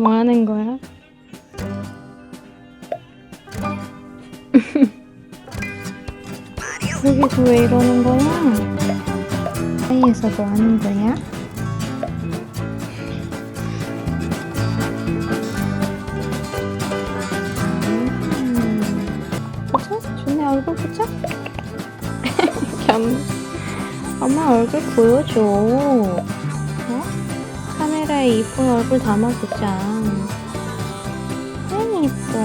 뭐 하는 거야? 여기서 왜 이러는 거야? 사이에서 뭐 하는 거야? 음. 준내 얼굴 보자? 겸 엄마 얼굴 보여줘 어? 카메라에 이쁜 얼굴 담아보자. 아이 예뻐.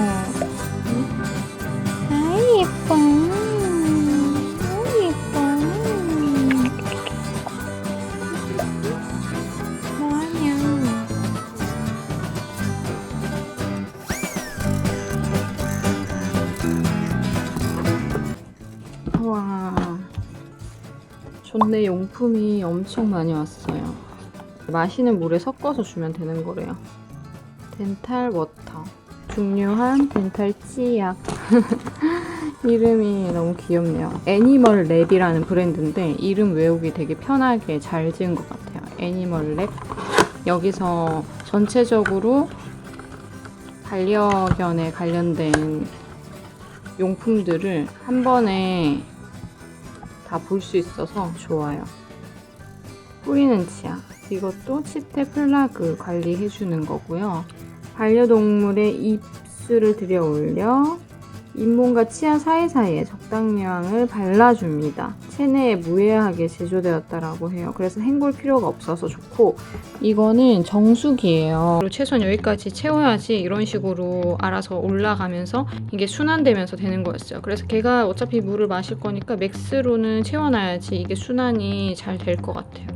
아이 예뻐. 아이 예뻐. 뭐하냐. 와, 좋네. 용품이 엄청 많이 왔어요. 마시는 물에 섞어서 주면 되는 거래요. 덴탈 워터. 중요한 덴탈 치약. 이름이 너무 귀엽네요. 애니멀 랩이라는 브랜드인데 이름 외우기 되게 편하게 잘 지은 것 같아요. 애니멀 랩. 여기서 전체적으로 반려견에 관련된 용품들을 한 번에 다 볼 수 있어서 좋아요. 뿌리는 치약. 이것도 치태 플라그 관리해 주는 거고요. 반려동물의 입술을 들여 올려 잇몸과 치아 사이사이에 적당량을 발라줍니다. 체내에 무해하게 제조되었다라고 해요. 그래서 헹굴 필요가 없어서 좋고 이거는 정수기예요. 최소한 여기까지 채워야지 이런 식으로 알아서 올라가면서 이게 순환되면서 되는 거였어요. 그래서 걔가 어차피 물을 마실 거니까 맥스로는 채워놔야지 이게 순환이 잘 될 것 같아요.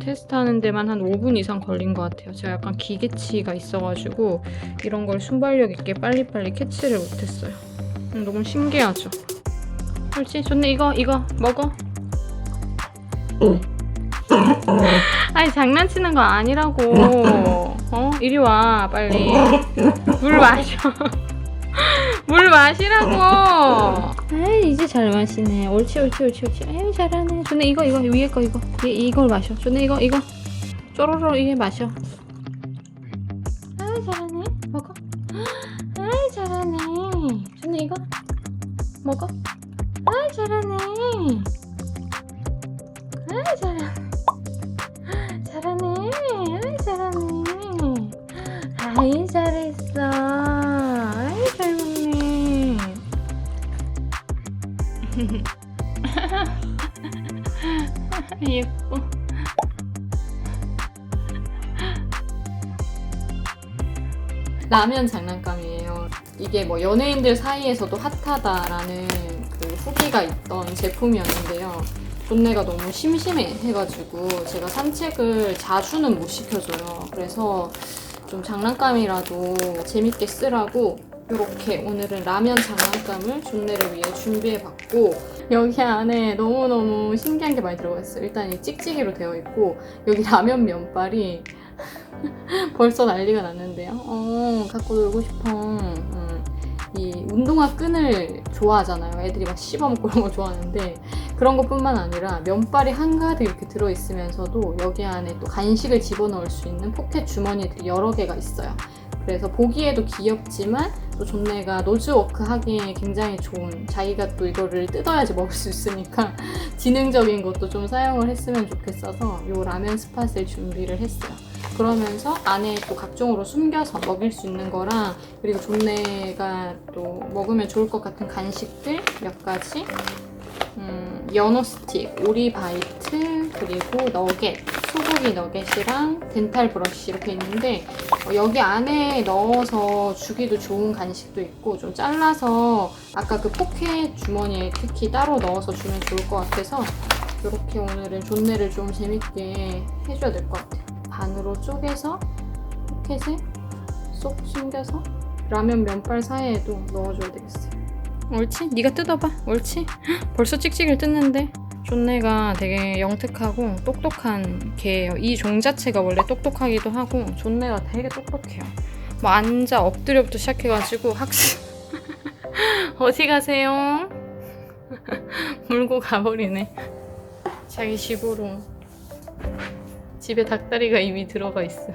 아, 테스트하는 데만 한 5분 이상 걸린 것 같아요. 제가 약간 기계치가 있어가지고 이런 걸 순발력 있게 빨리빨리 캐치를 못했어요. 음, 너무 신기하죠? 옳지? 좋네 이거 이거 먹어. 아니 장난치는 거 아니라고. 어? 이리 와 빨리. 물 마셔. 물 마시라고. 에이 이제 잘 마시네. 옳지 옳지 옳지 옳지. 에이 잘하네. 좋네 이거 이거 위에 거 이거. 이 이걸 마셔. 좋네 이거 이거. 쪼로로 이게 마셔. 아이 잘하네. 먹어. 아이 잘하네. 좋네 이거. 먹어. 라면 장난감이에요. 이게 뭐 연예인들 사이에서도 핫하다라는 그 후기가 있던 제품이었는데요. 존내가 너무 심심해 해가지고 제가 산책을 자주는 못 시켜줘요. 그래서 좀 장난감이라도 재밌게 쓰라고 이렇게 오늘은 라면 장난감을 존내를 위해 준비해봤고 여기 안에 너무너무 신기한 게 많이 들어가 있어요. 일단 이 찍찍이로 되어 있고 여기 라면 면발이 벌써 난리가 났는데요. 어, 갖고 놀고 싶어. 음, 이 운동화 끈을 좋아하잖아요. 애들이 막 씹어먹고 그런 거 좋아하는데 그런 것뿐만 아니라 면발이 한가득 이렇게 들어있으면서도 여기 안에 또 간식을 집어넣을 수 있는 포켓 주머니들이 여러 개가 있어요. 그래서 보기에도 귀엽지만 또 존내가 노즈워크 하기에 굉장히 좋은 자기가 또 이거를 뜯어야지 먹을 수 있으니까 지능적인 것도 좀 사용을 했으면 좋겠어서 이 라면 스팟을 준비를 했어요. 그러면서 안에 또 각종으로 숨겨서 먹일 수 있는 거랑 그리고 존내가 또 먹으면 좋을 것 같은 간식들 몇 가지 음, 연어 스틱, 오리 바이트, 그리고 너겟, 소고기 너겟이랑 덴탈 브러쉬 이렇게 있는데 어, 여기 안에 넣어서 주기도 좋은 간식도 있고 좀 잘라서 아까 그 포켓 주머니에 특히 따로 넣어서 주면 좋을 것 같아서 이렇게 오늘은 존내를 좀 재밌게 해줘야 될 것 같아요. 반으로 쪼개서 포켓에 쏙 숨겨서 라면 면발 사이에도 넣어줘야 되겠어요. 옳지? 네가 뜯어봐. 옳지? 헉, 벌써 찍찍이를 뜯는데 존내가 되게 영특하고 똑똑한 개예요. 이 종 자체가 원래 똑똑하기도 하고 존내가 되게 똑똑해요. 뭐 앉아 엎드려부터 시작해가지고 학습 어디 가세요? 물고 가버리네. 자기 집으로 집에 닭다리가 이미 들어가 있어.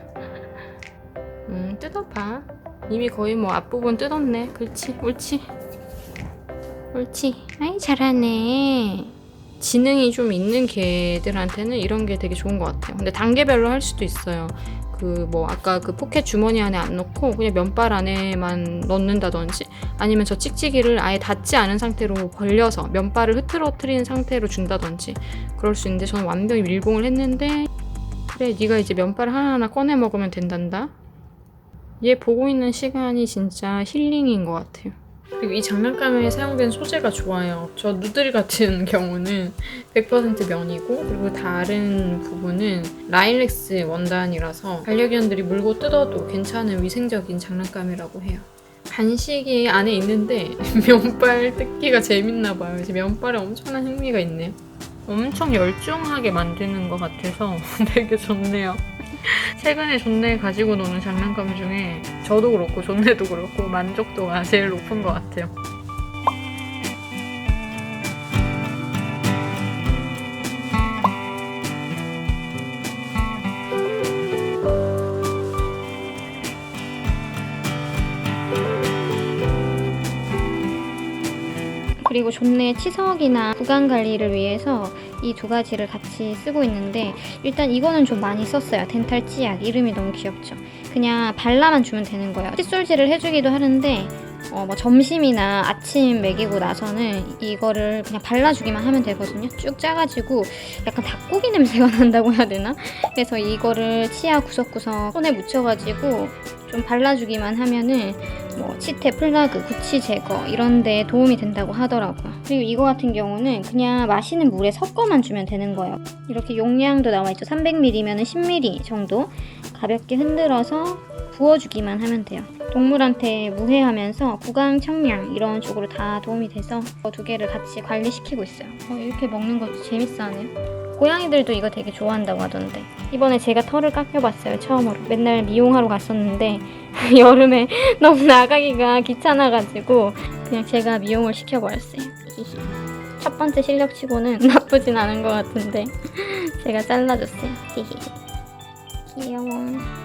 음, 뜯어봐. 이미 거의 뭐 앞부분 뜯었네. 그렇지, 옳지. 옳지. 아이, 잘하네. 지능이 좀 있는 개들한테는 이런 게 되게 좋은 것 같아요. 근데 단계별로 할 수도 있어요. 그 뭐 아까 그 포켓 주머니 안에 안 넣고 그냥 면발 안에만 넣는다든지 아니면 저 찍찍이를 아예 닿지 않은 상태로 벌려서 면발을 흐트러뜨린 상태로 준다든지 그럴 수 있는데 저는 완벽히 밀봉을 했는데 그래 네가 이제 면발 하나하나 꺼내 먹으면 된단다. 얘 보고 있는 시간이 진짜 힐링인 것 같아요. 그리고 이 장난감에 사용된 소재가 좋아요. 저 누들 같은 경우는 100% 면이고 그리고 다른 부분은 라일렉스 원단이라서 반려견들이 물고 뜯어도 괜찮은 위생적인 장난감이라고 해요. 간식이 안에 있는데 면발 뜯기가 재밌나 봐요. 이제 면발에 엄청난 흥미가 있네요. 엄청 열중하게 만드는 것 같아서 되게 좋네요. 최근에 존내 가지고 노는 장난감 중에 저도 그렇고 존내도 그렇고 만족도가 제일 높은 것 같아요. 그리고 존내 치석이나 구강 관리를 위해서 이 두 가지를 같이 쓰고 있는데 일단 이거는 좀 많이 썼어요. 덴탈 치약 이름이 너무 귀엽죠. 그냥 발라만 주면 되는 거예요. 칫솔질을 해주기도 하는데 어, 뭐 점심이나 아침 먹이고 나서는 이거를 그냥 발라주기만 하면 되거든요. 쭉 짜가지고 약간 닭고기 냄새가 난다고 해야 되나? 그래서 이거를 치아 구석구석 손에 묻혀가지고 좀 발라주기만 하면은 뭐 치태, 플라그, 구취 제거 이런 데 도움이 된다고 하더라고요. 그리고 이거 같은 경우는 그냥 마시는 물에 섞어만 주면 되는 거예요. 이렇게 용량도 나와 있죠. 300ml면 10ml 정도 가볍게 흔들어서 부어주기만 하면 돼요. 동물한테 무해하면서 구강 청량 이런 쪽으로 다 도움이 돼서 이두 개를 같이 관리시키고 있어요. 어, 이렇게 먹는 것도 재밌어 하네요. 고양이들도 이거 되게 좋아한다고 하던데 이번에 제가 털을 깎여봤어요 처음으로 맨날 미용하러 갔었는데 여름에 너무 나가기가 귀찮아가지고 그냥 제가 미용을 시켜버렸어요. 첫 번째 실력치고는 나쁘진 않은 것 같은데 제가 잘라줬어요. 귀여워